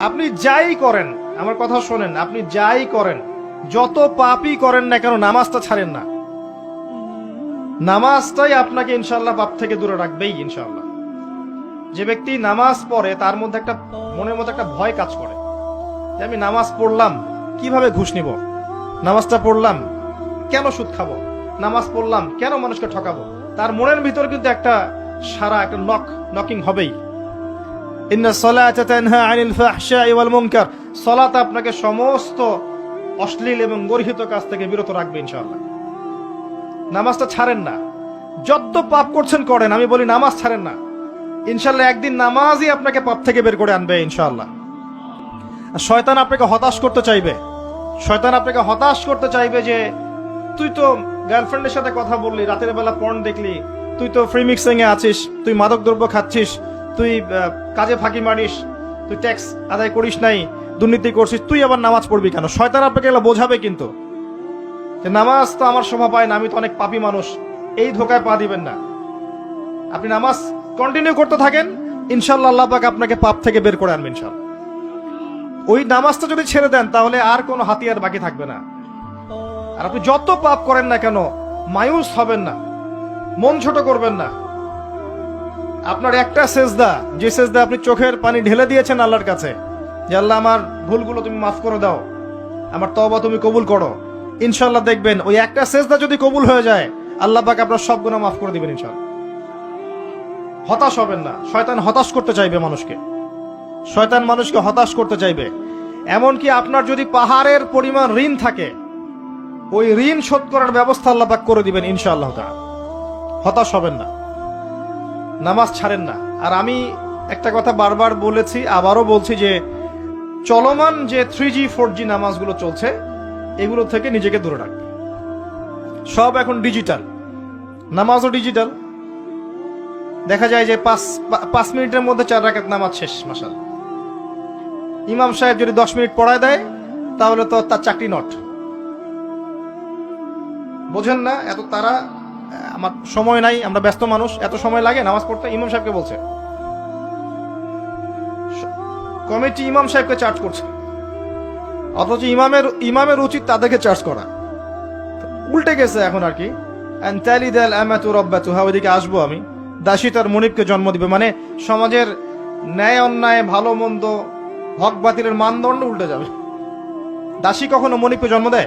আপনি যাই করেন, আমার কথা শোনেন, আপনি যাই করেন, যত পাপই করেন না কেন, নামাজটা ছাড়েন না। নামাজটাই আপনাকে ইনশাল্লাহ পাপ থেকে দূরে রাখবেই ইনশাল্লাহ যে ব্যক্তি নামাজ পড়ে, তার মধ্যে একটা মনের মধ্যে একটা ভয় কাজ করে। যে আমি নামাজ পড়লাম, কীভাবে ঘুষ নিব? নামাজটা পড়লাম, কেন সুদ খাব? নামাজ পড়লাম, কেন মানুষকে ঠকাবো? তার মনের ভিতর কিন্তু একটা সারা, একটা নক নকিং হবেই। মুনকার। সলাত আপনাকে সমস্ত অশ্লীল এবং গর্হিত কাজ থেকে বিরত রাখবে ইনশাআল্লাহ। নামাজটা ছাড়েন না। যত পাপ করছেন করেন, আমি বলি নামাজ ছাড়েন না। ইনশাল্লাহ একদিন নামাজই আপনাকে পাপ থেকে বের করে আনবে ইনশাআল্লাহ। আর শয়তান আপনাকে হতাশ করতে চাইবে। শয়তান আপনাকে হতাশ করতে চাইবে যে, তুই তো গার্লফ্রেন্ডের সাথে কথা বললি, রাতের বেলা পর্ন দেখলি, তুই তো ফ্রি মিক্সিং এ আছিস, তুই মাদক দ্রব্য খাচ্ছিস তুই কাজে ফাঁকি মারিস, তুই ট্যাক্স আদায় করিস নাই, দুর্নীতি করছিস, তুই আবার নামাজ পড়বি কেন? শয়তান আপনাকে এগুলো বোঝাবে কিন্তু। যে নামাজ তো আমার শোভা পায় না, আমি তো অনেক পাপী মানুষ, এই ধোকায় পা দিবেন না। আপনি নামাজ কন্টিনিউ করতে থাকেন ইনশাল্লাহ আল্লাহ পাক আপনাকে পাপ থেকে বের করে আনবেন ইনশাল্লাহ ওই নামাজটা যদি ছেড়ে দেন, তাহলে আর কোনো হাতিয়ার বাকি থাকবে না। আর আপনি যত পাপ করেন না কেন, মায়ুস হবেন না, মন ছোট করবেন না। আপনার একটা সেজদা, যে সেজদা আপনি চোখের পানি ঢেলে দিয়েছেন আল্লাহর কাছে, যে আল্লাহ আমার ভুলগুলো তুমি মাফ করে দাও, আমার তবা তুমি কবুল করো। ইনশাল্লাহ দেখবেন, ওই একটা সেজদা যদি কবুল হয়ে যায়, আল্লাহ পাক আপনার সব গুণা মাফ করে দিবেন ইনশাল্লাহ হতাশ হবেন না, শয়তান হতাশ করতে চাইবে মানুষকে। শয়তান মানুষকে হতাশ করতে চাইবে। এমনকি আপনার যদি পাহাড়ের পরিমাণ ঋণ থাকে, ওই ঋণ শোধ করার ব্যবস্থা আল্লাহ পাক করে দিবেন ইনশাআল্লাহ হতাশ হবেন না। নামাজ ছাড়েন না। আর আমি একটা কথা বারবার বলেছি, আবারও বলছি যে, চলমান যে থ্রি জি ফোর জি নামাজগুলো চলছে, এগুলো থেকে নিজেকে দূরে রাখবে সব এখন ডিজিটাল নামাজও ডিজিটাল দেখা যায় যে পাঁচ পাঁচ মিনিটের মধ্যে চার রাকাত নামাজ শেষ মাসাল ইমাম সাহেব যদি দশ মিনিট পড়ায় দেয়, তাহলে তো তার চাকরি নট বোঝেন না, এত তারা আমার সময় নাই, আমরা ব্যস্ত মানুষ, এত সময় লাগে, নামাজ পড়তে, ইমাম সাহেবকে বলছে। কমিটি ইমাম সাহেবকে চার্জ করছে। অথচ ইমামের ইমামের উচিত তাদেরকে চার্জ করা। উল্টে গেছে এখন আর কি। ওইদিকে আসব আমি। দাসী তার মনিবকে জন্ম দিবে। মানে সমাজের ন্যায় অন্যায়, ভালো মন্দ, হক বাতিলের মানদণ্ড উল্টে যাবে। দাসী কখনো মনিবকে জন্ম দেয়?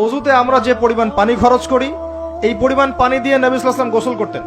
অজুতে আমরা যে পরিমাণ পানি খরচ করি, এই পরিমাণ পানি দিয়ে নবী সাল্লাল্লাহু গোসল করতেন।